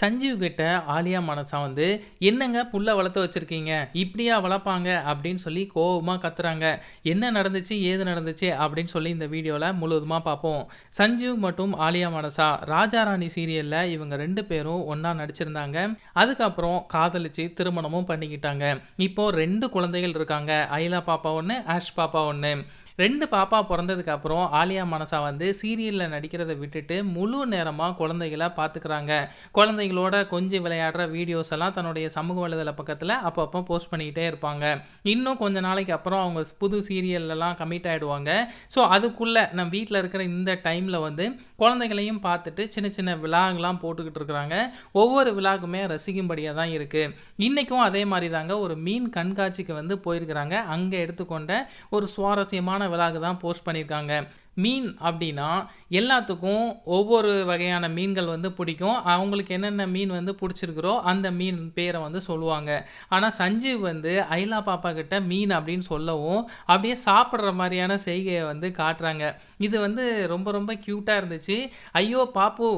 சஞ்சீவ் கிட்ட ஆலியா மனசா வந்து என்னங்க புல்லை வளர்த்து வச்சிருக்கீங்க? இப்படியா வளர்ப்பாங்க? அப்படின்னு சொல்லி கோவமாக கத்துறாங்க. என்ன நடந்துச்சு? ஏது நடந்துச்சு? அப்படின்னு சொல்லி இந்த வீடியோவில் முழுவதுமாக பார்ப்போம் சஞ்சீவ் மற்றும் ஆலியா மனசா ராஜாராணி சீரியலில் இவங்க ரெண்டு பேரும் ஒன்றா நடிச்சிருந்தாங்க. அதுக்கப்புறம் காதலிச்சு திருமணமும் பண்ணிக்கிட்டாங்க. இப்போ ரெண்டு குழந்தைகள் இருக்காங்க. ஐலா பாப்பா ஒன்று ஆஷ் பாப்பா ஒன்று ரெண்டு பாப்பா பிறந்ததுக்கு அப்புறம் ஆலியா மனசா வந்து சீரியலில் நடிக்கிறத விட்டுட்டு முழு நேரமாக குழந்தைகளை பார்த்துக்கிறாங்க குழந்தைகளோட கொஞ்சம் விளையாடுற வீடியோஸ் எல்லாம் தன்னுடைய சமூக வலைதள பக்கத்தில் அப்பப்போ போஸ்ட் பண்ணிக்கிட்டே இருப்பாங்க. இன்னும் கொஞ்ச நாளைக்கு அப்புறம் அவங்க புது சீரியல்லாம் கமிட் ஆகிடுவாங்க ஸோ அதுக்குள்ளே நம்ம வீட்டில் இருக்கிற இந்த டைமில் வந்து குழந்தைகளையும் பார்த்துட்டு சின்ன சின்ன விழாங்கெலாம் போட்டுக்கிட்டு இருக்கிறாங்க. ஒவ்வொரு விழாக்குமே ரசிக்கும்படியாக தான் இருக்குது இன்றைக்கும் அதே மாதிரி தாங்க ஒரு மீன் கண்காட்சிக்கு வந்து போயிருக்கிறாங்க. அங்கே எடுத்துக்கொண்ட ஒரு சுவாரஸ்யமான விழாவுக்கு தான் போஸ்ட் பண்ணியிருக்காங்க. மீன் அப்படின்னா எல்லாத்துக்கும் ஒவ்வொரு வகையான மீன்கள் வந்து பிடிக்கும். அவங்களுக்கு என்னென்ன மீன் வந்து பிடிச்சிருக்கிறோ அந்த மீன் பேரை வந்து சொல்லுவாங்க. ஆனால் சஞ்சீவ் வந்து ஐலா பாப்பா கிட்ட மீன் அப்படின்னு சொல்லவும் அப்படியே சாப்பிட்ற மாதிரியான செய்கையை வந்து காட்டுறாங்க. இது வந்து ரொம்ப ரொம்ப க்யூட்டாக இருந்துச்சு. ஐயோ பாப்பு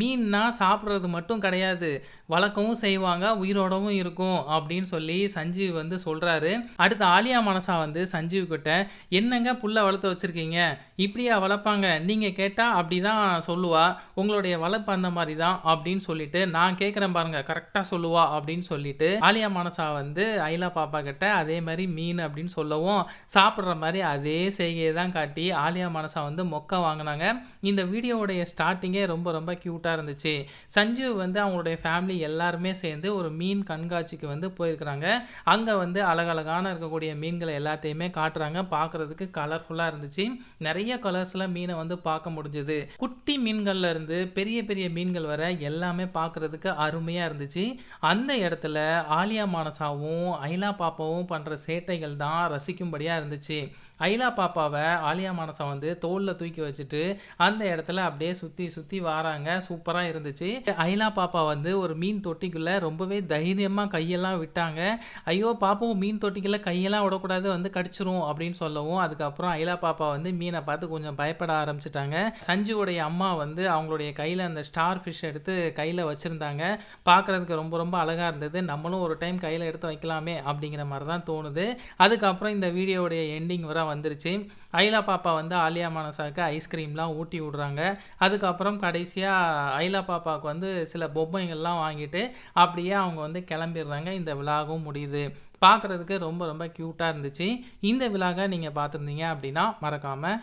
மீன்னா சாப்பிட்றது மட்டும் கிடையாது. வளர்க்கவும் செய்வாங்க உயிரோடவும் இருக்கும் அப்படின்னு சொல்லி சஞ்சீவ் வந்து சொல்கிறாரு அடுத்து ஆலியா மனசா வந்து சஞ்சீவ் கிட்ட என்னங்க புல்லை வளர்த்து வச்சுருக்கீங்க? இப்படி எப்படியா வளர்ப்பாங்க. நீங்கள் கேட்டால் அப்படி தான் சொல்லுவா. உங்களுடைய வளர்ப்பு அந்த மாதிரி தான் அப்படின்னு சொல்லிட்டு நான் கேட்குறேன் பாருங்க கரெக்டாக சொல்லுவா அப்படின்னு சொல்லிட்டு ஆலியா மனசா வந்து ஐலா பாப்பா கிட்ட அதே மாதிரி மீன் அப்படின்னு சொல்லவும் சாப்பிட்ற மாதிரி அதே செய்கையை தான் காட்டி ஆலியா மனசா வந்து மொக்க வாங்கினாங்க. இந்த வீடியோவுடைய ஸ்டார்டிங்கே ரொம்ப ரொம்ப க்யூட்டாக இருந்துச்சு. சஞ்சீவ் வந்து அவங்களுடைய ஃபேமிலி எல்லாருமே சேர்ந்து ஒரு மீன் கண்காட்சிக்கு வந்து போயிருக்கிறாங்க. அங்கே வந்து அழகழகான இருக்கக்கூடிய மீன்களை எல்லாத்தையுமே காட்டுறாங்க. பார்க்குறதுக்கு கலர்ஃபுல்லாக இருந்துச்சு. நிறைய கலர் கலர்ஸில் மீனை வந்து பார்க்க முடிஞ்சது. குட்டி மீன்கள்ல இருந்து பெரிய பெரிய மீன்கள் வர எல்லாமே பார்க்குறதுக்கு அருமையாக இருந்துச்சு. அந்த இடத்துல ஆலியா மானசாவும் ஐலா பாப்பாவும் பண்ணுற சேட்டைகள் தான் ரசிக்கும்படியாக இருந்துச்சு. ஐலா பாப்பாவை ஆலியா மானசா வந்து தோலில் தூக்கி வச்சுட்டு அந்த இடத்துல அப்படியே சுற்றி சுற்றி வராங்க. சூப்பராக இருந்துச்சு. ஐலா பாப்பா வந்து ஒரு மீன் தொட்டிக்குள்ளே ரொம்பவே தைரியமாக கையெல்லாம் விட்டாங்க. ஐயோ பாப்பாவும் மீன் தொட்டிக்குள்ளே கையெல்லாம் விடக்கூடாது வந்து கடிச்சிரும் அப்படின்னு சொல்லவும் அதுக்கப்புறம் ஐலா பாப்பா வந்து மீனை பார்த்து கொஞ்சம் கொஞ்சம் பயப்பட ஆரம்பிச்சிட்டாங்க. சஞ்சுவோடைய அம்மா வந்து அவங்களுடைய கையில் அந்த ஸ்டார் ஃபிஷ் எடுத்து கையில் வச்சுருந்தாங்க. பார்க்குறதுக்கு ரொம்ப ரொம்ப அழகாக இருந்தது. நம்மளும் ஒரு டைம் கையில் எடுத்து வைக்கலாமே அப்படிங்கிற மாதிரி தான் தோணுது. அதுக்கப்புறம் இந்த வீடியோடைய எண்டிங் வர வந்துருச்சு. ஐலா பாப்பா வந்து ஆலியா மானசாவுக்கு ஐஸ்கிரீம்லாம் ஊட்டி விடுறாங்க. அதுக்கப்புறம் கடைசியாக ஐலா பாப்பாவுக்கு வந்து சில பொம்மைகள்லாம் வாங்கிட்டு அப்படியே அவங்க வந்து கிளம்பிடுறாங்க. இந்த விழாவும் முடியுது. பார்க்குறதுக்கு ரொம்ப ரொம்ப க்யூட்டாக இருந்துச்சு. இந்த விழாக நீங்கள் பார்த்துருந்தீங்க அப்படின்னா மறக்காமல்